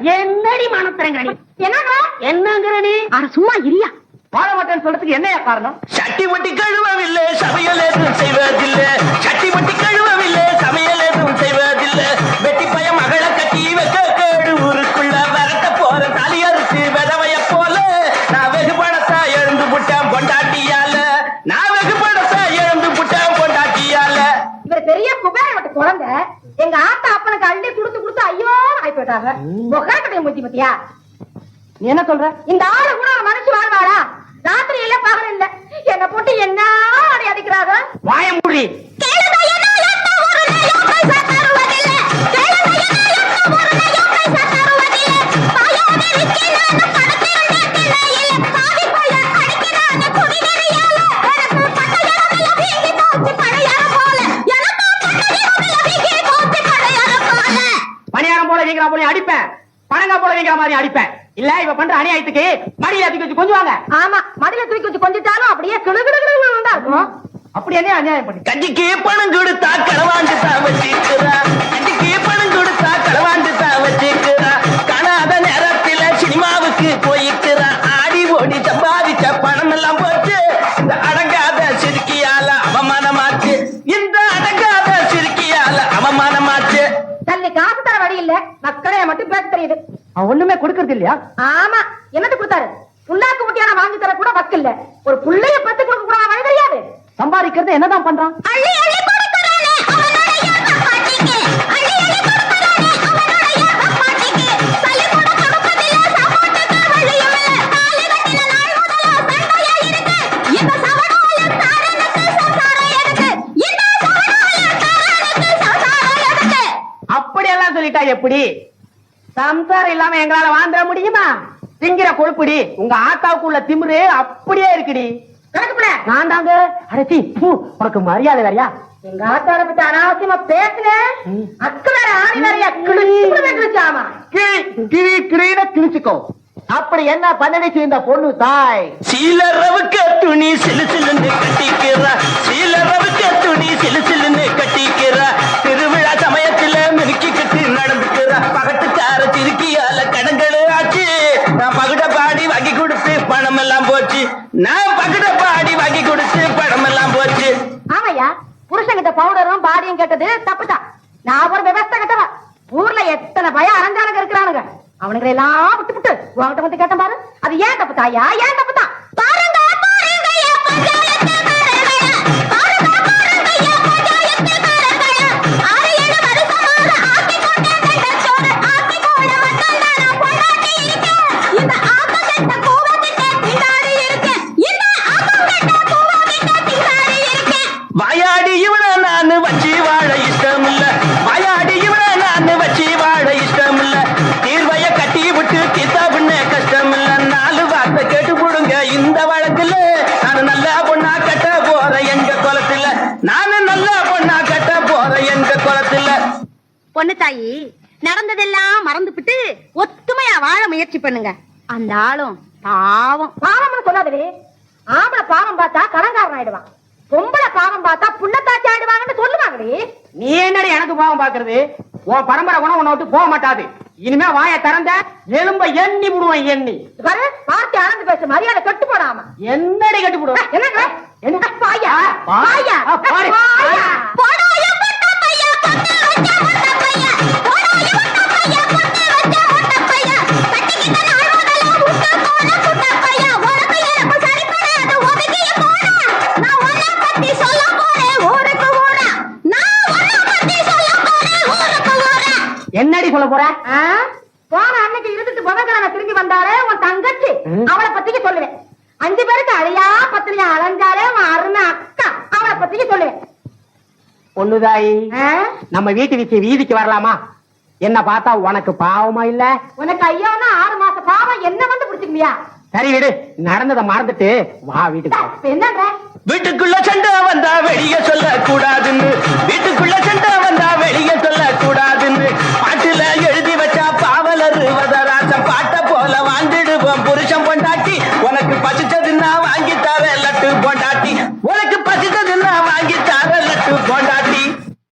என்னடி மனத்திரங்கடி என்னங்க? என்னங்கிறடி அட சும்மா இரியா. வாழ மாட்டேன்னு சொல்றதுக்கு என்னையா காரணம்? சட்டி மட்டி கழுவவில்லை சமையல் எதுவும் செய்வதில்லை. சட்டி மட்டி கழுவவில்லை சமையல் எதுவும் செய்வதில்லை. வெட்டி பைய மகளை கட்டி வைக்க கேடு ஊருக்குள்ள விரட்ட போற தலையறுத்து விதவைய போல. நான் வெகு பணத்தா எழுந்து புட்டேன் பொண்டாட்டியால. நான் வெகு பணத்தா எழுந்து புட்டேன் பொண்டாட்டியால. இவர் பெரிய குபேர வீட்டு குழந்தை. எங்க ஆத்தா அப்பனுக்கு அள்ளி கொடுத்து கொடுத்து ஐயோ ஆகி போயிட்டாங்க முகாக்கடைய முத்தி பத்தியா நீ என்ன சொல்ற? இந்த ஆளு கூட ஒரு மனுஷன் வாழ்வாளா? ராத்திரி எல்லாம் பகல் இல்ல. என்ன போட்டு என்ன அடி அடிக்கிறாங்க? வாய மூடி. அடிப்பேன். பணங்கா போல வீங்கிற மாதிரி அடிப்பேன். இல்ல இவ பண்ற அநியாயத்துக்கு மடியில தூக்கி வச்சு கொஞ்சுவாங்க. ஆமா மடியில தூக்கி வச்சு கொஞ்சிட்டாலும் அப்படியே இருக்கும். அப்படி என்ன அநியாயம் பண்ணி கஞ்சிக்கு பணம் கொடுத்தா களவாண்டு இல்ல மக்களே மட்டும் பேச தெரியுது. ஒண்ணுமே கொடுக்கறது இல்லையா? ஆமா. என்னது கொடுத்தாரு? புண்ணாக்கு முட்டியான வாங்கி தர கூட வக்கு இல்ல ஒரு புள்ளைய பத்து கொடுக்க கூட வழி தெரியாது. சம்பாதிக்கிறது என்னதான் பண்றான்? அப்படி எல்லாம் சொல்லிட்டா எப்படி? சம்சாரம் இல்லாம எங்களால வாழ்ந்துட முடியுமா? திங்கிற கொழுப்புடி உங்க ஆத்தாவுக்குள்ள திமிரு அப்படியே இருக்குடி. நான் தாங்க பூ உனக்கு மரியாதை வேறையா? எங்க ஆத்தாட பத்தி அனாவசியமா பேசுன. அக்கு வேற ஆணி வேறையா? கிழிச்சு கிழிச்சாமா கிளி கிளி கிளின கிழிச்சுக்கோ. அப்படி என்ன பண்ணடிச்சு இந்த பொண்ணு தாய்? சீலரவுக்க துணி சிலு சிலுன்னு கட்டிக்கிறா. சீலரவுக்க துணி சிலு சிலுன்னு கட்டிக்கிறா திருவிழா சமயத்துல மினுக்கி கட்டி நடந்துக்கிறா பகட்டுக்கார சிறுக்கியால கடன்கள் ஆச்சு நான் பகுட பாடி வாங்கி கொடுத்து பணம் எல்லாம் போச்சு நான் பகுட பாடி வாங்கி கொடுத்து பணம் எல்லாம் போச்சு ஆமையா புருஷங்கிட்ட பவுடரும் பாடியும் கேட்டது தப்புதான் நான் ஒரு விவசாய கட்டவா ஊர்ல எத்தனை பயம் அரைஞ்சானுங்க இருக்கிறானுங்க. அவனுங்களை எல்லாம் விட்டு விட்டு உங்ககிட்ட வந்து கேட்டேன் பாரு. அது ஏன் தப்பு தாயா ஏன் தப்பு? பொண்ணு தாயி நடந்ததெல்லாம் மறந்துபிட்டு ஒத்துமையா வாழ முயற்சி பண்ணுங்க. அந்த ஆளும் பாவம். பாவம்னு சொல்லாதே ஆம்பளை பாவம் பார்த்தா கடங்காரன் ஆயிடுவான். பொம்பளை பாவம் பார்த்தா புள்ளத்தாச்சி ஆயிடுவாங்கன்னு சொல்லுவாங்கடி. நீ என்னடி எனக்கு பாவம் பாக்குறது உன் பரம்பரை குணம் உன்னை விட்டு போக மாட்டாது. இனிமே வாயை திறந்த எலும்ப எண்ணி விடுவேன் எண்ணி. பாரு பார்த்து ஆனந்து பேச மரியாதை கட்டு போடாம. என்னடி கட்டி விடுவேன் என்னங்க? என்ன? பாயா பா- பாயா. பாயா என்னடி சொல்ல போற? போன அன்னைக்கு இருந்துட்டு புதன்கிழமை திரும்பி வந்தாலே உன் தங்கச்சி. அவளை பத்திக்கு சொல்லுவேன். அஞ்சு பேருக்கு அழியா பத்திரியா அலைஞ்சாலே உன் அருமை அக்கா. அவளை பத்திக்கு சொல்லுவேன். பொண்ணுதாயி? நம்ம வீட்டு வச்சு வீதிக்கு வரலாமா? என்ன பார்த்தா உனக்கு பாவமா இல்ல? உனக்கு ஐயோன்னா ஆறு மாச பாவம் என்ன வந்து பிடிச்சிக்கலையா சரி விடு நடந்ததை மறந்துட்டு வா வீட்டுக்கு போ. என்னன்ற? வீட்டுக்குள்ள சண்டை வந்தா வெளிய சொல்ல கூடாதுன்னு வீட்டுக்குள்ள